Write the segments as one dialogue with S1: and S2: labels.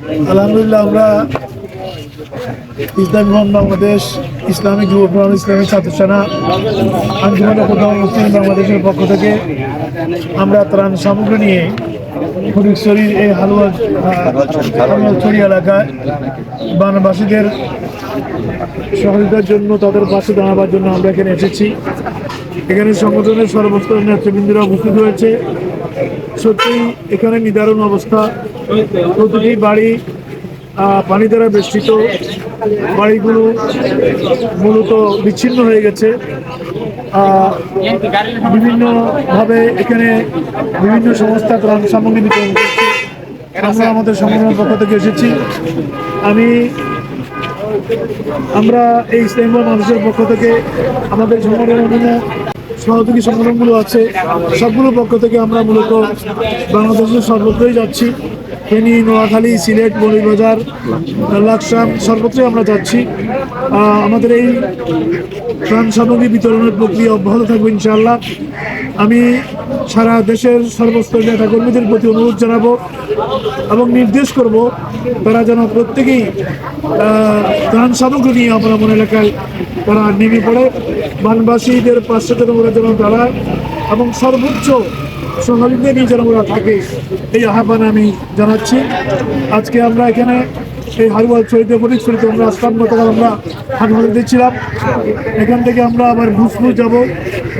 S1: আলহামদুলিল্লাহ, আমরা ইসলামী মহান বাংলাদেশ ইসলামিক যুব ফোরাম ইসলামী ছাত্র সেনা আঞ্জুমান প্রধান মুসলিম বাংলাদেশের পক্ষ থেকে আমরা ত্রাণ সামগ্রী নিয়ে ফটিকছড়ির এই হালুয়া হালুয়াছড়ি এলাকায় বানবাসীদের সহযোগিতার জন্য, তাদের পাশে দাঁড়াবার জন্য আমরা এখানে এসেছি। এখানে সংগঠনের সর্বস্তরের নেতৃবৃন্দরা উপস্থিত হয়েছে। সত্যি এখানে নিদারুণ অবস্থা। প্রতিটি বাড়ি পানি দ্বারা বেষ্টিত। বাড়িগুলো মূলত বিচ্ছিন্ন হয়ে গেছে। বিভিন্নভাবে এখানে বিভিন্ন সংস্থা ত্রাণ সামগ্রী বিতরণ করছে। আমরা আমাদের সংগঠনের পক্ষ থেকে এসেছি। আমি, আমরা এই ইসলাম মানুষের পক্ষ থেকে আমাদের সংগঠনের সহযোগী সংগঠনগুলো আছে সবগুলো পক্ষ থেকে আমরা মূলত বাংলাদেশের সর্বত্রই যাচ্ছি। ফেনী, নোয়াখালী, সিলেট, মৌলভীবাজার, লাকসাম, সর্বত্রই আমরা যাচ্ছি। আমাদের এই ত্রাণ সামগ্রী বিতরণের প্রক্রিয়া অব্যাহত থাকবে ইনশাআল্লাহ। আমি সারা দেশের সর্বস্তর নেতা কর্মীদের প্রতি অনুরোধ জানাব এবং নির্দেশ করব তারা যেন প্রত্যেকেই ত্রাণ সামগ্রী নিয়ে আমরা মনে এলাকায় তারা নেমে পড়ে। বানবাসীদের পাশ্চাত্য যেন তারা এবং সর্বোচ্চ নিয়ে যেন ওরা থাকে, এই আহ্বান আমি জানাচ্ছি। আজকে আমরা এখানে এই হারুয়াল ছড়িতে ফটিক ছড়িতে আমরা আসলাম, গতকাল আমরা হাটহাটে দিচ্ছিলাম এখান থেকে আমরা আবার ভুজপুর যাব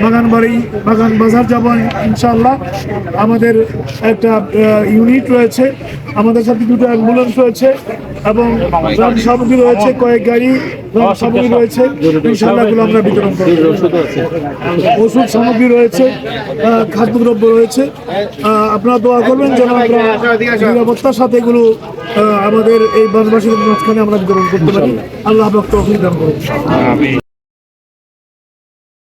S1: বাগান বাড়ি বাগান বাজার যাব, ইনশাআল্লাহ। আমাদের একটা ইউনিট রয়েছে। আমাদের সাথে দুটো অ্যাম্বুলেন্স রয়েছে। এবং ত্রাণ সামগ্রী রয়েছে, কয়েক গাড়ি ত্রাণ সামগ্রী রয়েছে ইনশাআল্লাহগুলো আমরা বিতরণ করব। ওষুধ, সামগ্রী রয়েছে খাদ্যদ্রব্য রয়েছে। আপনারা দোয়া করবেন যেন আমরা নিরাপত্তার সাথে এগুলো আমাদের এই বাসবাসীদের মাঝখানে আমরা বিতরণ করতে পারি। আল্লাহ ভক্ত অভিযান করুন।